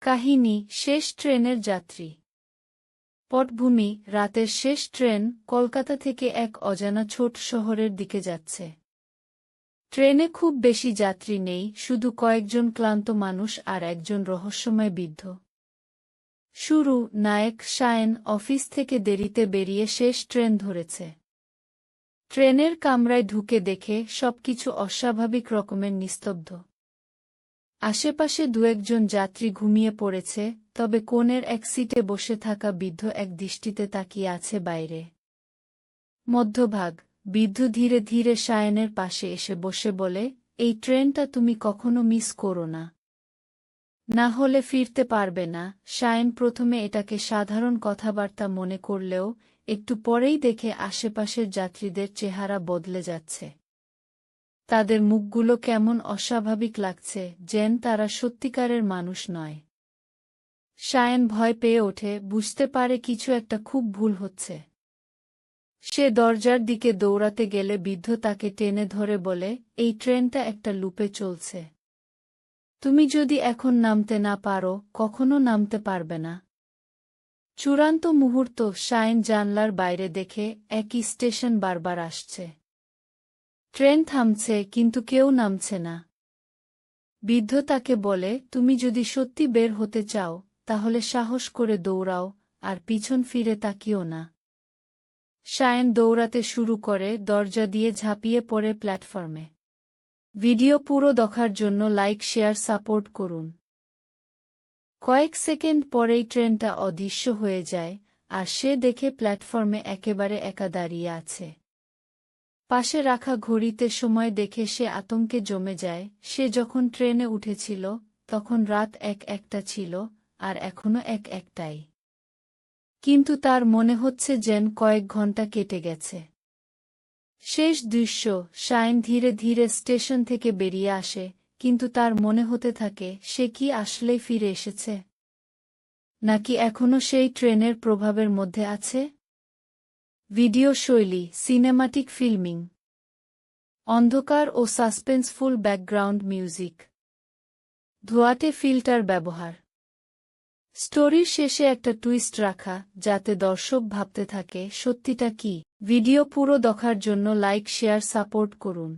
কাহিনী, শেষ ট্রেনের যাত্রী। পটভূমি, রাতের শেষ ট্রেন, কলকাতা থেকে এক অজানা ছোট শহরের দিকে যাচ্ছে। ট্রেনে খুব বেশি যাত্রী নেই, শুধু কয়েকজন ক্লান্ত মানুষ আর একজন রহস্যময় বিদ্ধ। শুরু, নায়ক শায়েন অফিস থেকে দেরিতে বেরিয়ে শেষ ট্রেন ধরেছে। ট্রেনের কামরায় ঢুকে দেখে সবকিছু অস্বাভাবিক রকমের নিস্তব্ধ। আশেপাশে দু-একজন যাত্রী ঘুমিয়ে পড়েছে, তবে কোণের এক সিটে বসে থাকা বৃদ্ধ এক দৃষ্টিতে তাকিয়ে আছে বাইরে। মধ্যভাগ, বৃদ্ধ ধীরে ধীরে সায়নের পাশে এসে বসে বলে, এই ট্রেনটা তুমি কখনো মিস করো না। না হলে ফিরতে পারবে না। সায়ন প্রথমে এটাকে সাধারণ কথাবার্তা মনে করলেও, একটু পরেই দেখে আশেপাশের যাত্রীদের চেহারা বদলে যাচ্ছে। তাদের মুখগুলো কেমন অস্বাভাবিক লাগছে, যেন তারা সত্যিকারের মানুষ নয়। সায়ন ভয় পেয়ে ওঠে, বুঝতে পারে কিছু একটা খুব ভুল হচ্ছে। সে দরজার দিকে দৌড়াতে গেলে বৃদ্ধ তাকে টেনে ধরে বলে, এই ট্রেনটা একটা লুপে চলছে। তুমি যদি এখন নামতে না পারো, কখনো নামতে পারবে না। চূড়ান্ত মুহূর্ত, সায়ন জানলার বাইরে দেখে একই স্টেশন বারবার আসছে। ট্রেন থামছে, কিন্তু কেউ নামছে না। বৃদ্ধ তাকে বলে, তুমি যদি সত্যি বের হতে চাও, তাহলে সাহস করে দৌড়াও, আর পিছন ফিরে তাকিও না। সায়ন দৌড়াতে শুরু করে, দরজা দিয়ে ঝাঁপিয়ে পড়ে প্ল্যাটফর্মে। ভিডিও পুরো দেখার জন্য লাইক, শেয়ার, সাপোর্ট করুন। কয়েক সেকেন্ড পরেই ট্রেনটা অদৃশ্য হয়ে যায়, আর সে দেখে প্ল্যাটফর্মে একেবারে একা দাঁড়িয়ে আছে। পাশে রাখা ঘড়িতে সময় দেখে সে আতঙ্কে জমে যায়। সে যখন ট্রেনে উঠেছিল, তখন রাত এক একটা ছিল, আর এখনও এক একটাই। কিন্তু তার মনে হচ্ছে যেন কয়েক ঘণ্টা কেটে গেছে। শেষ দৃশ্য, শাইন ধীরে ধীরে স্টেশন থেকে বেরিয়ে আসে, কিন্তু তার মনে হতে থাকে, সে কি আসলেই ফিরে এসেছে? নাকি এখনও সেই ট্রেনের প্রভাবের মধ্যে আছে? ভিডিও শৈলী সিনেমাটিক ফিল্মিং অন্ধকার ও সাসপেন্সফুল ব্যাকগ্রাউন্ড মিউজিক ধোয়াটে ফিল্টার ব্যবহার। স্টোরির শেষে একটা টুইস্ট রাখা, যাতে দর্শক ভাবতে থাকে, সত্যিটা কি? ভিডিও পুরো দেখার জন্য লাইক শেয়ার সাপোর্ট করুন।